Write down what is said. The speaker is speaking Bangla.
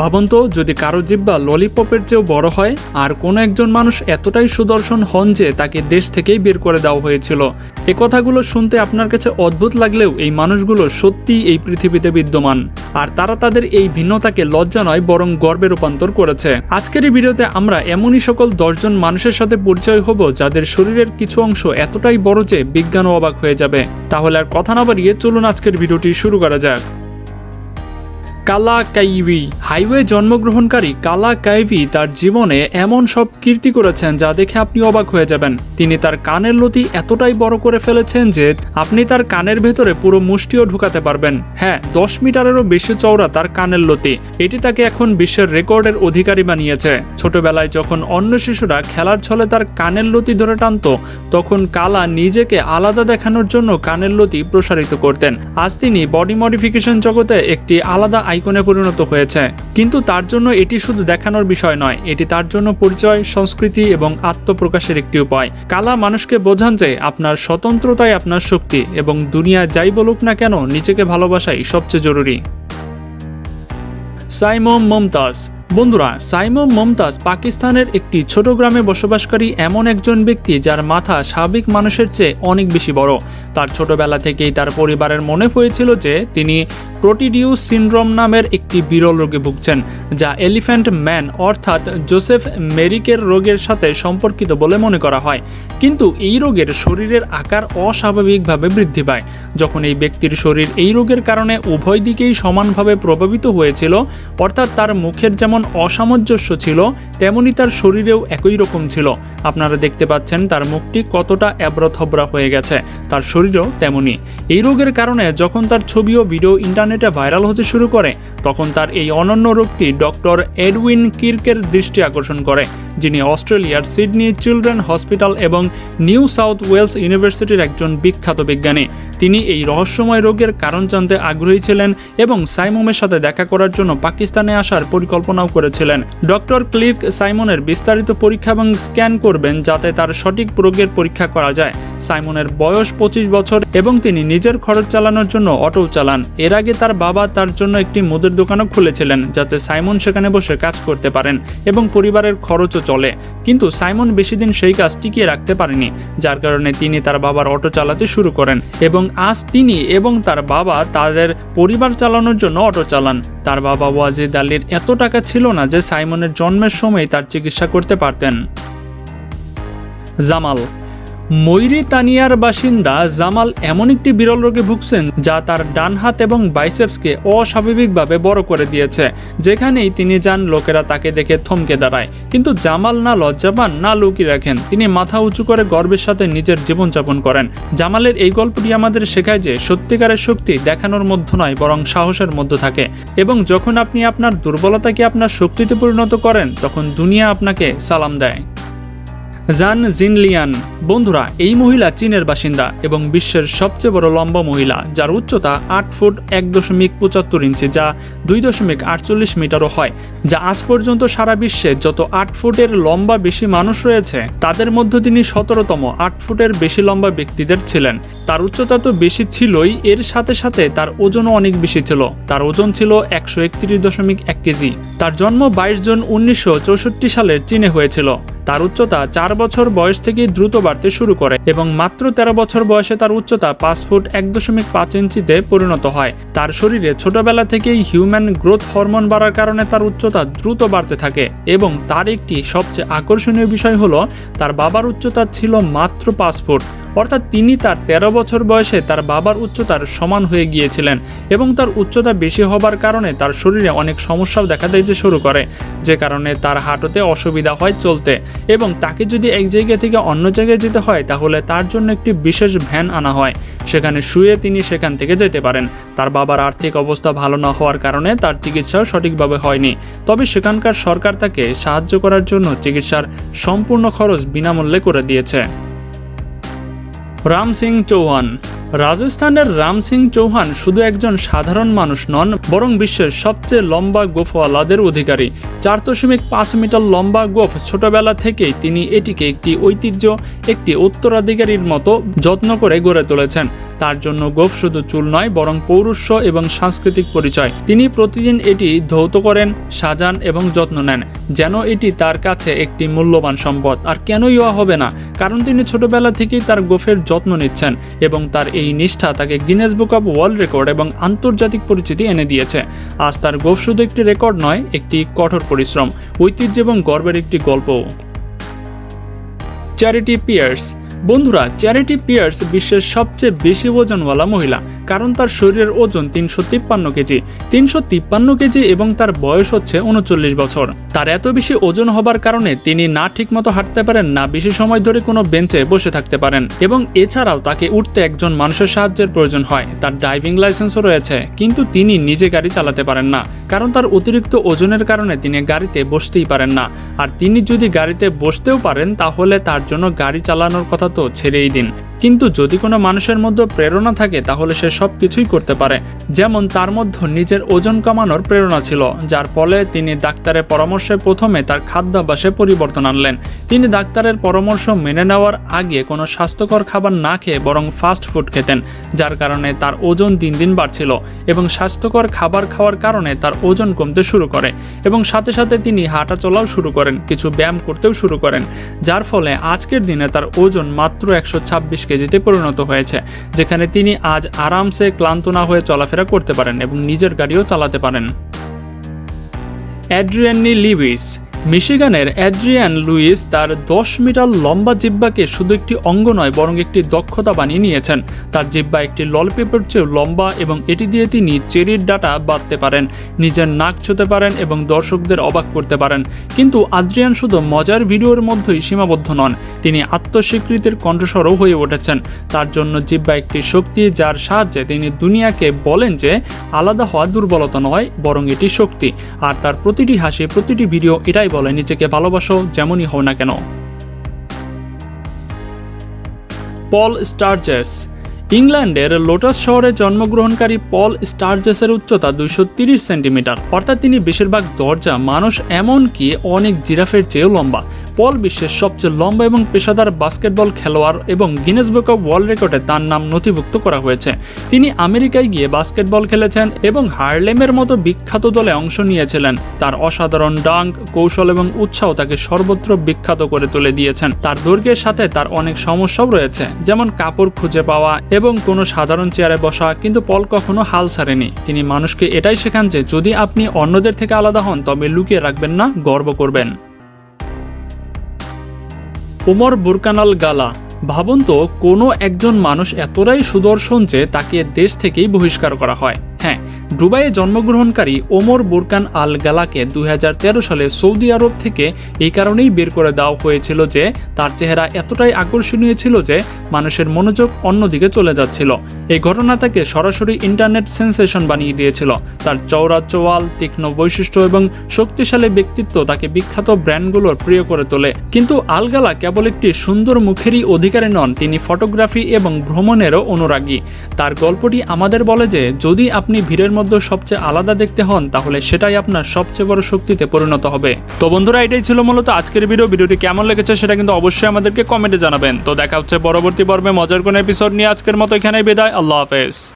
ভাবুন তো যদি কারও জিব্বা ললিপপের চেয়েও বড় হয়, আর কোনো একজন মানুষ এতটাই সুদর্শন হন যে তাকে দেশ থেকেই বের করে দেওয়া হয়েছিল। এ কথাগুলো শুনতে আপনার কাছে অদ্ভুত লাগলেও এই মানুষগুলো সত্যিই এই পৃথিবীতে বিদ্যমান। আর তারা তাদের এই ভিন্নতাকে লজ্জা নয়, বরং গর্বে রূপান্তর করেছে। আজকের এই ভিডিওতে আমরা এমনই সকল দশজন মানুষের সাথে পরিচয় হব, যাদের শরীরের কিছু অংশ এতটাই বড় যে বিজ্ঞানও অবাক হয়ে যাবে। তাহলে আর কথা না বাড়িয়ে চলুন আজকের ভিডিওটি শুরু করা যাক। কালা কাইভি হাইওয়ে জন্মগ্রহণকারী কালা কাইভি তার জীবনে এমন সব কীর্তি করেছেন যা দেখে আপনি অবাক হয়ে যাবেন। তিনি তার কানের লতি এতটাই বড় করে ফেলেছেন যে আপনি তার কানের ভেতরে পুরো মুষ্টিও ঢুকাতে পারবেন। হ্যাঁ দশ মিটারেরও বেশি চওড়া তার কানের লতি। এটি তাকে এখন বিশ্বের রেকর্ডের অধিকারী বানিয়েছে। ছোটবেলায় যখন অন্য শিশুরা খেলার ছলে তার কানের লতি ধরে টানত, তখন কালা নিজেকে আলাদা দেখানোর জন্য কানের লতি প্রসারিত করতেন। আজ তিনি বডি মডিফিকেশন জগতে একটি আলাদা আইকনে পরিণত হয়েছে। কিন্তু তার জন্য এটি শুধু দেখানোর বিষয় নয়, এটি তার জন্য পরিচয়, সংস্কৃতি এবং আত্মপ্রকাশের একটি উপায়। কালা মানুষকে বোঝান যে আপনার স্বতন্ত্রতাই আপনার শক্তি এবং দুনিয়া যাই বলুক না কেন, নিজেকে ভালোবাসাই সবচেয়ে জরুরি। সাইমম মমতাজ বন্ধুরা, সাইমম মমতাজ পাকিস্তানের একটি ছোট গ্রামে বসবাসকারী এমন একজন ব্যক্তি যার মাথা স্বাভাবিক মানুষের চেয়ে অনেক বেশি বড়। তার ছোটবেলা থেকেই তার পরিবারের মনে হয়েছিল যে তিনি প্রোটিডিউস সিনড্রোম নামের একটি বিরল রোগে ভুগছেন, যা এলিফ্যান্ট ম্যান অর্থাৎ জোসেফ মেরিকের রোগের সাথে সম্পর্কিত বলে মনে করা হয়। কিন্তু এই রোগের শরীরের আকার অস্বাভাবিকভাবে বৃদ্ধি পায়। যখন এই ব্যক্তির শরীর এই রোগের কারণে উভয় দিকেই সমানভাবে প্রভাবিত হয়েছিল, অর্থাৎ তার মুখের যেমন অসামঞ্জস্য ছিল, তেমনি তার শরীরেও একই রকম ছিল। আপনারা দেখতে পাচ্ছেন তার মুখটি কতটা অ্যাব্রথবরা হয়ে গেছে, তার শরীরও তেমনি। এই রোগের কারণে যখন তার ছবি ও ভিডিও ইন্টারনেটে ভাইরাল হতে শুরু করে তখন তার এই অনন্য রোগটি ডক্টর এডউইন কির্কের দৃষ্টি আকর্ষণ করে, যিনি অস্ট্রেলিয়ার সিডনি চিলড্রেন হসপিটাল এবং নিউ সাউথ ওয়েলস ইউনিভার্সিটির একজন বিখ্যাত বিজ্ঞানী। তিনি এই রহস্যময় রোগের কারণ জানতে আগ্রহী ছিলেন এবং সাইমনের সাথে দেখা করার জন্য পাকিস্তানে আসার পরিকল্পনাও করেছিলেন। ডক্টর ক্লির্ক সাইমনের বিস্তারিত পরীক্ষা এবং স্ক্যান করবেন যাতে তার সঠিক রোগের পরীক্ষা করা যায়। সাইমনের বয়স পঁচিশ বছর এবং তিনি নিজের খরচ চালানোর জন্য অটো চালান। এর আগে তার বাবা তার জন্য একটি মুদের দোকানও খুলেছিলেন, যাতে সাইমন সেখানে বসে কাজ করতে পারেন এবং পরিবারের খরচও চলে। কিন্তু সাইমন বেশি দিন সেই কাজ টিকিয়ে রাখতে পারেনি, যার কারণে তিনি তার বাবার অটো চালাতে শুরু করেন এবং আজ তিনি এবং তার বাবা তাদের পরিবার চালানোর জন্য অটো চালান। তার বাবা ওয়াজিদ আলীর এত টাকা ছিল না যে সাইমনের জন্মের সময় তার চিকিৎসা করতে পারতেন। জামাল ময়ূরিতানিয়ার বাসিন্দা জামাল এমন একটি বিরল রোগে ভুগছেন যা তার ডান হাত এবং বাইসেপসকে অস্বাভাবিকভাবে বড় করে দিয়েছে। যেখানেই তিনি যান, লোকেরা তাকে দেখে থমকে দাঁড়ায়। কিন্তু জামাল না লজ্জা পান না লুকিয়ে রাখেন। তিনি মাথা উঁচু করে গর্বের সাথে নিজের জীবনযাপন করেন। জামালের এই গল্পটি আমাদের শেখায় যে সত্যিকারের শক্তি দেখানোর মধ্যে নয়, বরং সাহসের মধ্যে থাকে। এবং যখন আপনি আপনার দুর্বলতাকে আপনার শক্তিতে পরিণত করেন, তখন দুনিয়া আপনাকে সালাম দেয়। জান জিনলিয়ান, বন্ধুরা, এই মহিলা চীনের বাসিন্দা এবং বিশ্বের সবচেয়ে বড় লম্বা মহিলা, যার উচ্চতা আট ফুট এক দশমিক পঁচাত্তর ইঞ্চি যা দুই দশমিক আটচল্লিশ মিটারও হয়, যা আজ পর্যন্ত সারা বিশ্বে যত আট ফুটের লম্বা বেশি মানুষ রয়েছে, তাদের মধ্যে তিনি সতেরোতম আট ফুটের বেশি লম্বা ব্যক্তিদের ছিলেন। তার উচ্চতা তো বেশি ছিলই, এর সাথে সাথে তার ওজনও অনেক বেশি ছিল। তার ওজন ছিল একশো একত্রিশ দশমিক এক কেজি। তার জন্ম বাইশ জুন উনিশশো সালের চীনে হয়েছিল। তার উচ্চতা চার বছর বয়স থেকে দ্রুত বাড়তে শুরু করে এবং মাত্র তেরো বছর বয়সে তার উচ্চতা পাঁচ ফুট এক দশমিক পাঁচ ইঞ্চিতে পরিণত হয়। তার শরীরে ছোটবেলা থেকেই হিউম্যান গ্রোথ হরমোন বাড়ার কারণে তার উচ্চতা দ্রুত বাড়তে থাকে এবং তার একটি সবচেয়ে আকর্ষণীয় বিষয় হলো, তার বাবার উচ্চতা ছিল মাত্র পাঁচ ফুট। অর্থাৎ তিনি তার ১৩ বছর বয়সে তার বাবার উচ্চতার সমান হয়ে গিয়েছিলেন এবং তার উচ্চতা বেশি হবার কারণে তার শরীরে অনেক সমস্যাও দেখা দিতে শুরু করে, যে কারণে তার হাঁটুতে অসুবিধা হয় চলতে এবং তাকে যদি এক জায়গা থেকে অন্য জায়গায় যেতে হয়, তাহলে তার জন্য একটি বিশেষ ভ্যান আনা হয়। সেখানে শুয়ে তিনি সেখান থেকে যেতে পারেন। তার বাবার আর্থিক অবস্থা ভালো না হওয়ার কারণে তার চিকিৎসাও সঠিকভাবে হয়নি। তবে সেখানকার সরকার তাকে সাহায্য করার জন্য চিকিৎসার সম্পূর্ণ খরচ বিনামূল্যে করে দিয়েছে। রাম সিং চৌহান। রাজস্থানের রাম সিং চৌহান শুধু একজন সাধারণ মানুষ নন, বরং বিশ্বের সবচেয়ে লম্বা গোফওয়ালাদের অধিকারী। চার দশমিক পাঁচ মিটার লম্বা গোফ ছোটবেলা থেকেই তিনি এটিকে একটি ঐতিহ্য, একটি উত্তরাধিকারীর মতো যত্ন করে গড়ে তুলেছেন। তার জন্য গোফ শুধু চুল নয়, বরং পৌরুষ্য এবং সাংস্কৃতিক পরিচয়। তিনি প্রতিদিন এটি ধৌত করেন, সাজান এবং যত্ন নেন, যেন এটি তার কাছে একটি মূল্যবান সম্পদ। আর কেনই হবে না, কারণ তিনি ছোটবেলা থেকেই তার গোফের যত্ন নিচ্ছেন এবং তার এই নিষ্ঠা তাকে Guinness book of world record এবং আন্তর্জাতিক পরিচিতি এনে দিয়েছে। আজ তার গোফ শুধু একটি রেকর্ড নয়, একটি কঠোর পরিশ্রম, ঐতিহ্য এবং গর্বের একটি গল্প চ্যারিটি পিয়ার্স বন্ধুরা চ্যারিটি পিয়ার্স বিশ্বের সবচেয়ে বেশি ওজনওয়ালা মহিলা। কারণ তার শরীরের ওজন তিনশো তিপ্পান্ন কেজি। তিনশো তিপ্পান্ন কেজি এবং তার বয়স হচ্ছে উনচল্লিশ বছর। তার এত বেশি ওজন হবার কারণে তিনি না ঠিকমতো হাঁটতে পারেন, না বেশি সময় ধরে কোনো বেঞ্চে বসে থাকতে পারেন এবং এছাড়াও তাকে উঠতে একজন মানুষের সাহায্যের প্রয়োজন হয়। তার ড্রাইভিং লাইসেন্সও রয়েছে, কিন্তু তিনি নিজে গাড়ি চালাতে পারেন না, কারণ তার অতিরিক্ত ওজনের কারণে তিনি গাড়িতে বসতেই পারেন না। আর তিনি যদি গাড়িতে বসতেও পারেন, তাহলে তার জন্য গাড়ি চালানোর কথা তো ছেড়েই দিন। কিন্তু যদি কোনো মানুষের মধ্যে প্রেরণা থাকে, তাহলে সে সব কিছুই করতে পারে। যেমন তার মধ্যে নিজের ওজন কমানোর প্রেরণা ছিল, যার ফলে তিনি ডাক্তারের পরামর্শে প্রথমে তার খাদ্যাভ্যাসে পরিবর্তন আনলেন। তিনি ডাক্তারের পরামর্শ মেনে নেওয়ার আগে কোনো স্বাস্থ্যকর খাবার না খেয়ে বরং ফাস্ট ফুড খেতেন, যার কারণে তার ওজন দিন দিন বাড়ছিল এবং স্বাস্থ্যকর খাবার খাওয়ার কারণে তার ওজন কমতে শুরু করে এবং সাথে সাথে তিনি হাঁটা চলাও শুরু করেন, কিছু ব্যায়াম করতেও শুরু করেন, যার ফলে আজকের দিনে তার ওজন মাত্র একশো ছাব্বিশ কেজিতে পরিণত হয়েছে, যেখানে তিনি আজ আরামসে ক্লান্ত না হয়ে চলাফেরা করতে পারেন এবং নিজের গাড়িও চালাতে পারেন। অ্যাড্রিয়ানি লিভিস মিশিগানের অ্যাড্রিয়ান লুইস তার দশ মিটার লম্বা জিব্বাকে শুধু একটি অঙ্গ নয়, বরং একটি দক্ষতা বানিয়ে নিয়েছেন। তার জিব্বা একটি ললপেপের চেয়েও লম্বা এবং এটি দিয়ে তিনি চেরির ডাটা বাঁধতে পারেন, নিজের নাক ছুতে পারেন এবং দর্শকদের অবাক করতে পারেন। কিন্তু আদ্রিয়ান শুধু মজার ভিডিওর মধ্যেই সীমাবদ্ধ নন, তিনি আত্মস্বীকৃতির কণ্ঠস্বরও হয়ে উঠেছেন। তার জন্য জিব্বা একটি শক্তি যার সাহায্যে তিনি দুনিয়াকে বলেন যে আলাদা হওয়া দুর্বলতা নয়, বরং এটি শক্তি। আর তার প্রতিটি হাসি, প্রতিটি ভিডিও এটাই বলে নিজেকে ভালোবাসো যেমনই হও না কেন। পল স্টারজেস। ইংল্যান্ডের লোটাস শহরে জন্মগ্রহণকারী পল স্টারজেসের উচ্চতা দুইশো সেন্টিমিটার। অর্থাৎ তিনি বেশিরভাগ দরজা মানুষ এমনকি অনেক জিরাফের চেয়েও লম্বা। পল বিশ্বের সবচেয়ে লম্বা এবং পেশাদার বাস্কেটবল খেলোয়াড় এবং গিনেস বুক অব ওয়ার্ল্ড রেকর্ডে তার নাম নথিভুক্ত করা হয়েছে। তিনি আমেরিকায় গিয়ে বাস্কেটবল খেলেছেন এবং হার্লেমের মতো বিখ্যাত দলে অংশ নিয়েছিলেন। তার অসাধারণ ডাঙ্ক, কৌশল এবং উৎসাহ তাকে সর্বত্র বিখ্যাত করে তুলে দিয়েছেন। তার দৈর্ঘ্যের সাথে তার অনেক সমস্যাও রয়েছে, যেমন কাপড় খুঁজে পাওয়া এবং কোনো সাধারণ চেয়ারে বসা, কিন্তু পল কখনো হাল ছাড়েনি। তিনি মানুষকে এটাই শেখান যে, যদি আপনি অন্যদের থেকে আলাদা হন, তবে লুকিয়ে রাখবেন না, গর্ব করবেন। ওমর বুরকানাল গালা। ভাবন্ত কোনো একজন মানুষ এতটাই সুদর্শন যে তাকে দেশ থেকেই বহিষ্কার করা হ্যাঁ। দুবাইয়ে জন্মগ্রহণকারী ওমর বুরকান আল গালাকে দুই সালে সৌদি আরব থেকে এই কারণেই বের করে দেওয়া হয়েছিল যে, তার চেহারা এতটাই আকর্ষণীয় ছিল যে, মানুষের মনোযোগ অন্যদিকে চলে যাচ্ছিল। এই ঘটনা তাকে সরাসরি ইন্টারনেট সেন্সেশন বানিয়ে দিয়েছিল। তার চওড়া চোয়াল তীক্ষ্ণ বৈশিষ্ট্য এবং শক্তিশালী ব্যক্তিত্ব তাকে বিখ্যাত ব্র্যান্ডগুলোর প্রিয় করে তোলে। কিন্তু আলগালা কেবল একটি সুন্দর মুখেরই অধিকারী নন, তিনি ফটোগ্রাফি এবং ভ্রমণেরও অনুরাগী। তার গল্পটি আমাদের বলে যে, যদি আপনি ভিড়ের মধ্যে সবচেয়ে আলাদা দেখতে হন, তাহলে সেটাই আপনার সবচেয়ে বড় শক্তিতে পরিণত হবে। তো বন্ধুরা, এটাই ছিল মূলত আজকের ভিডিও ভিডিওটি কেমন লেগেছে সেটা কিন্তু অবশ্যই আমাদেরকে কমেন্টে জানাবেন। তো দেখা হচ্ছে পরবর্তী পর্বে মজার কোনো এপিসোড নিয়ে আজকের মতো এখানে বিদায়। আল্লাহ হাফেজ।